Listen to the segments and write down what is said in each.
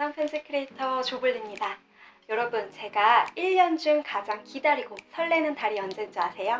영상 편집 크리에이터 조블리입니다. 여러분, 제가 1년 중 가장 기다리고 설레는 달이 언제인 줄 아세요?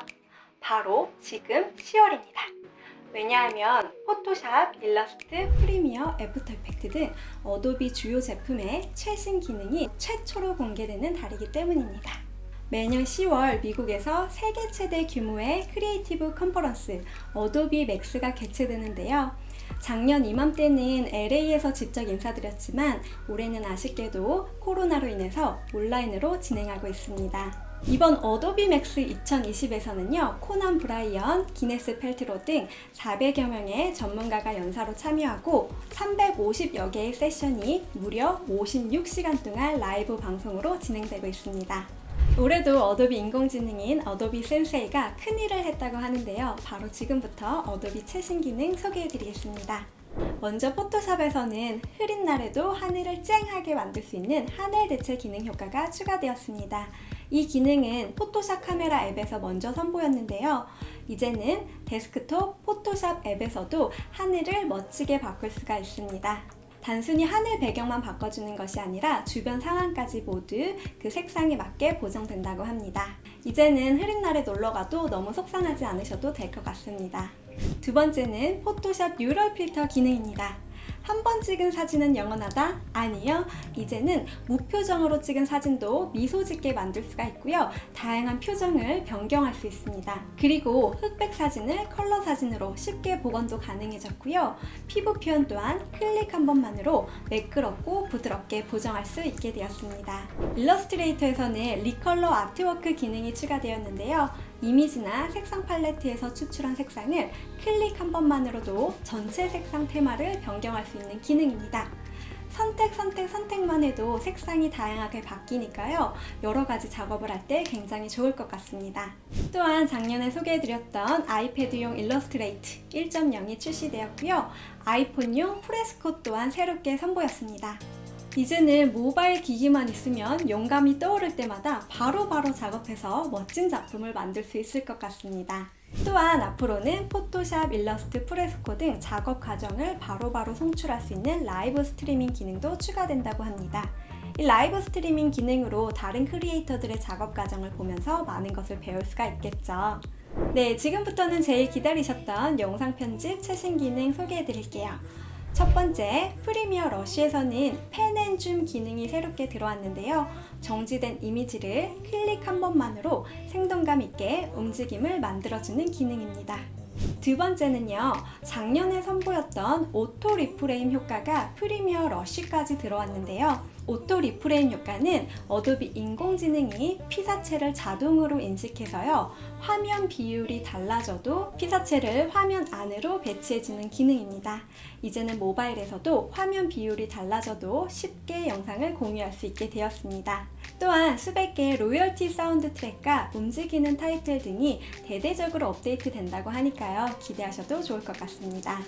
바로 지금 10월입니다. 왜냐하면 포토샵, 일러스트, 프리미어, 애프터 이펙트 등 어도비 주요 제품의 최신 기능이 최초로 공개되는 달이기 때문입니다. 매년 10월 미국에서 세계 최대 규모의 크리에이티브 컨퍼런스 어도비 맥스가 개최되는데요. 작년 이맘때는 LA에서 직접 인사드렸지만 올해는 아쉽게도 코로나로 인해서 온라인으로 진행하고 있습니다. 이번 어도비 맥스 2020에서는요, 코난 브라이언, 기네스 펠트로 등 400여 명의 전문가가 연사로 참여하고 350여 개의 세션이 무려 56시간 동안 라이브 방송으로 진행되고 있습니다. 올해도 어도비 인공지능인 어도비 센세이가 큰일을 했다고 하는데요. 바로 지금부터 어도비 최신 기능 소개해 드리겠습니다. 먼저 포토샵에서는 흐린 날에도 하늘을 쨍하게 만들 수 있는 하늘 대체 기능 효과가 추가되었습니다. 이 기능은 포토샵 카메라 앱에서 먼저 선보였는데요. 이제는 데스크톱 포토샵 앱에서도 하늘을 멋지게 바꿀 수가 있습니다. 단순히 하늘 배경만 바꿔주는 것이 아니라 주변 상황까지 모두 그 색상에 맞게 보정된다고 합니다. 이제는 흐린 날에 놀러 가도 너무 속상하지 않으셔도 될 것 같습니다. 두 번째는 포토샵 뉴럴 필터 기능입니다. 한 번 찍은 사진은 영원하다? 아니요. 이제는 무표정으로 찍은 사진도 미소 짓게 만들 수가 있고요. 다양한 표정을 변경할 수 있습니다. 그리고 흑백 사진을 컬러 사진으로 쉽게 복원도 가능해졌고요. 피부 표현 또한 클릭 한 번만으로 매끄럽고 부드럽게 보정할 수 있게 되었습니다. 일러스트레이터에서는 리컬러 아트워크 기능이 추가되었는데요. 이미지나 색상 팔레트에서 추출한 색상을 클릭 한 번만으로도 전체 색상 테마를 변경할 수 있는 기능입니다. 선택, 선택, 선택만 해도 색상이 다양하게 바뀌니까요. 여러 가지 작업을 할 때 굉장히 좋을 것 같습니다. 또한 작년에 소개해드렸던 아이패드용 일러스트레이트 1.0이 출시되었고요. 아이폰용 프레스코 또한 새롭게 선보였습니다. 이제는 모바일 기기만 있으면 영감이 떠오를 때마다 바로 바로 작업해서 멋진 작품을 만들 수 있을 것 같습니다. 또한 앞으로는 포토샵, 일러스트, 프레스코 등 작업 과정을 바로 바로 송출할 수 있는 라이브 스트리밍 기능도 추가된다고 합니다. 이 라이브 스트리밍 기능으로 다른 크리에이터들의 작업 과정을 보면서 많은 것을 배울 수가 있겠죠. 네, 지금부터는 제일 기다리셨던 영상 편집 최신 기능 소개해 드릴게요. 첫 번째, 프리미어 러쉬에서는 펜앤줌 기능이 새롭게 들어왔는데요. 정지된 이미지를 클릭 한 번만으로 생동감 있게 움직임을 만들어주는 기능입니다. 두 번째는요, 작년에 선보였던 오토 리프레임 효과가 프리미어 러쉬까지 들어왔는데요. 오토 리프레임 효과는 어도비 인공지능이 피사체를 자동으로 인식해서요, 화면 비율이 달라져도 피사체를 화면 안으로 배치해주는 기능입니다. 이제는 모바일에서도 화면 비율이 달라져도 쉽게 영상을 공유할 수 있게 되었습니다. 또한 수백 개의 로열티 사운드 트랙과 움직이는 타이틀 등이 대대적으로 업데이트 된다고 하니까요. 기대하셔도 좋을 것 같습니다.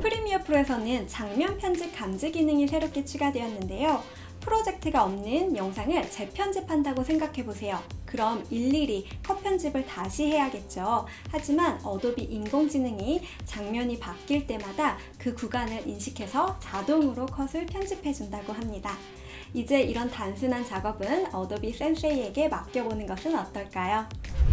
프리미어 프로에서는 장면 편집 감지 기능이 새롭게 추가되었는데요. 프로젝트가 없는 영상을 재편집한다고 생각해 보세요. 그럼 일일이 컷 편집을 다시 해야겠죠. 하지만 어도비 인공지능이 장면이 바뀔 때마다 그 구간을 인식해서 자동으로 컷을 편집해 준다고 합니다. 이제 이런 단순한 작업은 어도비 센세이에게 맡겨보는 것은 어떨까요?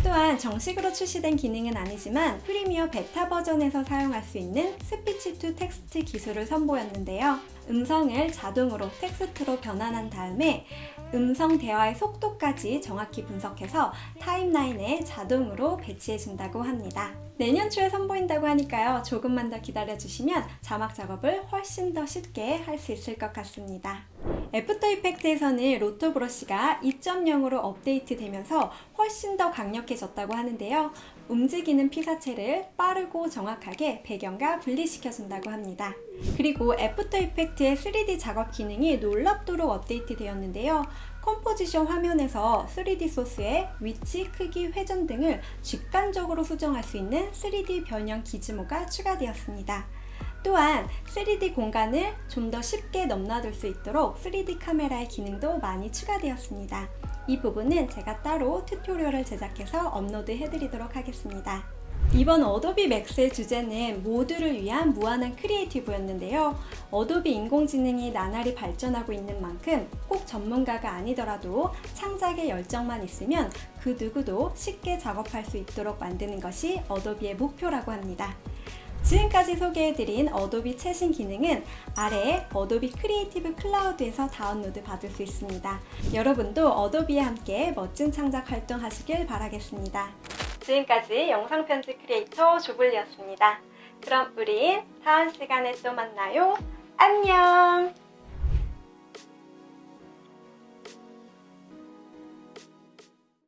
또한 정식으로 출시된 기능은 아니지만 프리미어 베타 버전에서 사용할 수 있는 스피치 투 텍스트 기술을 선보였는데요. 음성을 자동으로 텍스트로 변환한 다음에 음성 대화의 속도까지 정확히 분석해서 타임라인에 자동으로 배치해 준다고 합니다. 내년 초에 선보인다고 하니까요. 조금만 더 기다려 주시면 자막 작업을 훨씬 더 쉽게 할 수 있을 것 같습니다. 애프터 이펙트에서는 로토 브러쉬가 2.0으로 업데이트 되면서 훨씬 더 강력해졌다고 하는데요. 움직이는 피사체를 빠르고 정확하게 배경과 분리시켜준다고 합니다. 그리고 애프터 이펙트의 3D 작업 기능이 놀랍도록 업데이트 되었는데요. 컴포지션 화면에서 3D 소스의 위치, 크기, 회전 등을 직관적으로 수정할 수 있는 3D 변형 기즈모가 추가되었습니다. 또한 3D 공간을 좀 더 쉽게 넘나들 수 있도록 3D 카메라의 기능도 많이 추가되었습니다. 이 부분은 제가 따로 튜토리얼을 제작해서 업로드 해드리도록 하겠습니다. 이번 어도비 맥스의 주제는 모두를 위한 무한한 크리에이티브였는데요. 어도비 인공지능이 나날이 발전하고 있는 만큼 꼭 전문가가 아니더라도 창작의 열정만 있으면 그 누구도 쉽게 작업할 수 있도록 만드는 것이 어도비의 목표라고 합니다. 지금까지 소개해드린 어도비 최신 기능은 아래에 어도비 크리에이티브 클라우드에서 다운로드 받을 수 있습니다. 여러분도 어도비와 함께 멋진 창작 활동 하시길 바라겠습니다. 지금까지 영상 편집 크리에이터 조블리였습니다. 그럼 우린 다음 시간에 또 만나요. 안녕!